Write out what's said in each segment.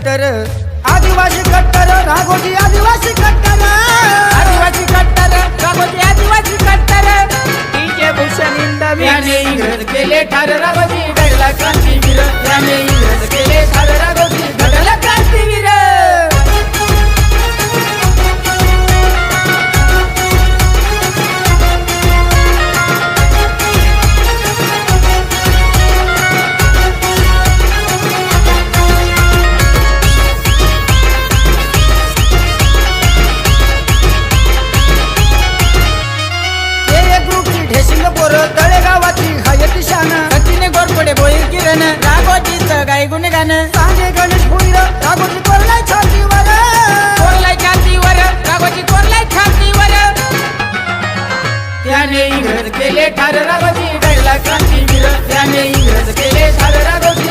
कट्टर आदिवासी कट्टर राघोजी आदिवासी कट्टर आदिवासी कट्टर राघोजी आदिवासी कट्टर डीजे भूषण इंदवी याने इंग्रज केले ठार. राघोजी दैला क्रांती वीर याने गोर पोरं तळेगावाची हायती शान. सचिन गोरपडे बोईल किरण राघोजीचं गाय गुणगान. सांगे गणेश भुईर राघोजी कोरलाय छातीवर. कोरलाय छातीवर राघोजी कोरलाय छातीवर. त्याने इंग्रज केले ठार राघोजी घडला क्रांती त्याने इंग्रज केले ठार राघोजी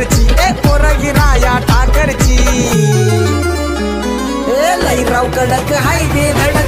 டாக்கரிச்சி ஏ பொறகிறாயா டாக்கரிச்சி ஏ லைரவ் கடக்கு ஹைவே நட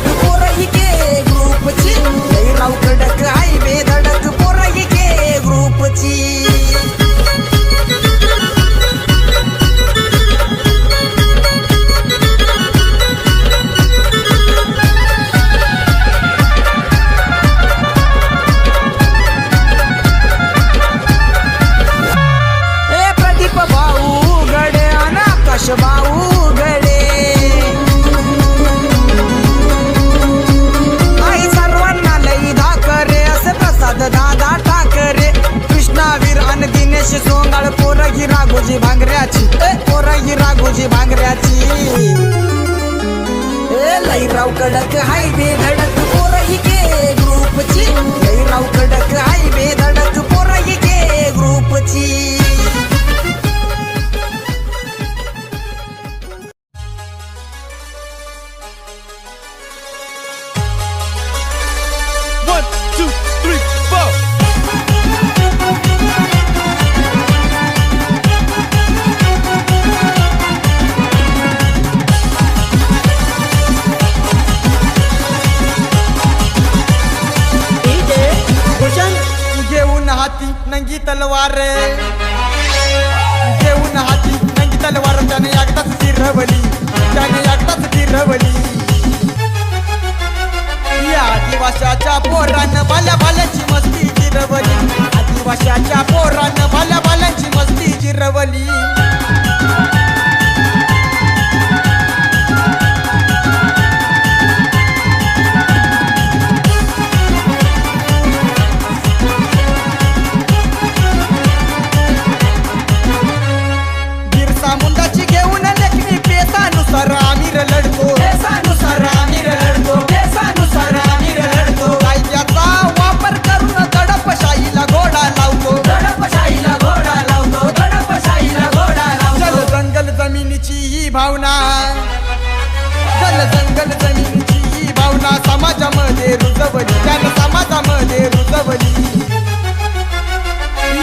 ए कडक हायवे धडक पोरही के ग्रुपची लईराव कडक हायवे धडक पोरही गे ग्रुपची One, त्याने एकदाच फिरवली या आदिवासाच्या पोरानं भाल्या भाल्याची मस्ती जिरवली आदिवासाच्या पोरानं भाल्या भाल्याची मस्ती जिरवली जमिनीची ही भावना. जल जंगल जमिनीची ही भावना. समाजामध्ये रुजवली त्यानं समाजामध्ये रुजवली.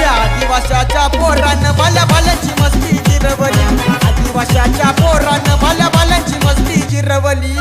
या आदिवाशाच्या पोरानं भाल्या भाल्याची मस्ती जिरवली. आदिवासाच्या पोरानं भाल्या भाल्याची मस्ती जिरवली.